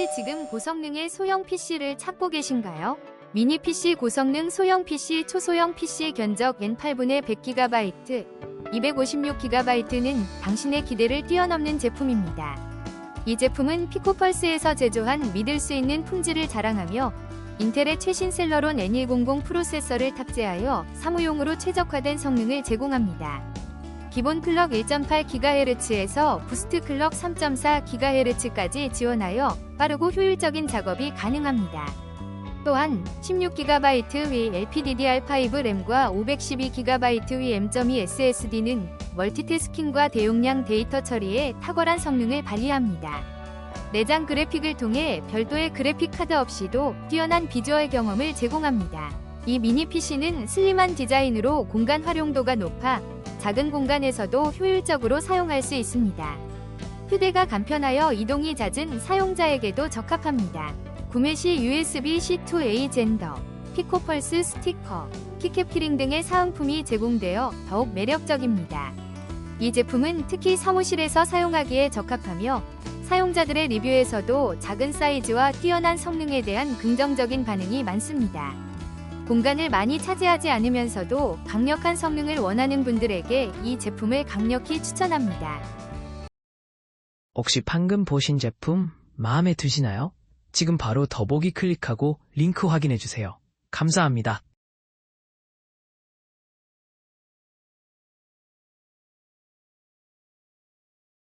혹시 지금 고성능의 소형 PC를 찾고 계신가요? 미니 PC 고성능 소형 PC 초소형 PC 견적 N8분의 100GB, 256GB는 당신의 기대를 뛰어넘는 제품입니다. 이 제품은 피코펄스에서 제조한 믿을 수 있는 품질을 자랑하며 인텔의 최신 셀러론 N100 프로세서를 탑재하여 사무용으로 최적화된 성능을 제공합니다. 기본 클럭 1.8GHz에서 부스트 클럭 3.4GHz까지 지원하여 빠르고 효율적인 작업이 가능합니다. 또한 16GB 위 LPDDR5 램과 512GB 위 M.2 SSD는 멀티태스킹과 대용량 데이터 처리에 탁월한 성능을 발휘합니다. 내장 그래픽을 통해 별도의 그래픽 카드 없이도 뛰어난 비주얼 경험을 제공합니다. 이 미니 PC는 슬림한 디자인으로 공간 활용도가 높아 작은 공간에서도 효율적으로 사용할 수 있습니다. 휴대가 간편하여 이동이 잦은 사용자에게도 적합합니다. 구매 시 USB-C2A 젠더, 피코펄스 스티커, 키캡 키링 등의 사은품이 제공되어 더욱 매력적입니다. 이 제품은 특히 사무실에서 사용하기에 적합하며 사용자들의 리뷰에서도 작은 사이즈와 뛰어난 성능에 대한 긍정적인 반응이 많습니다. 공간을 많이 차지하지 않으면서도 강력한 성능을 원하는 분들에게 이 제품을 강력히 추천합니다. 혹시 방금 보신 제품 마음에 드시나요? 지금 바로 더보기 클릭하고 링크 확인해 주세요. 감사합니다.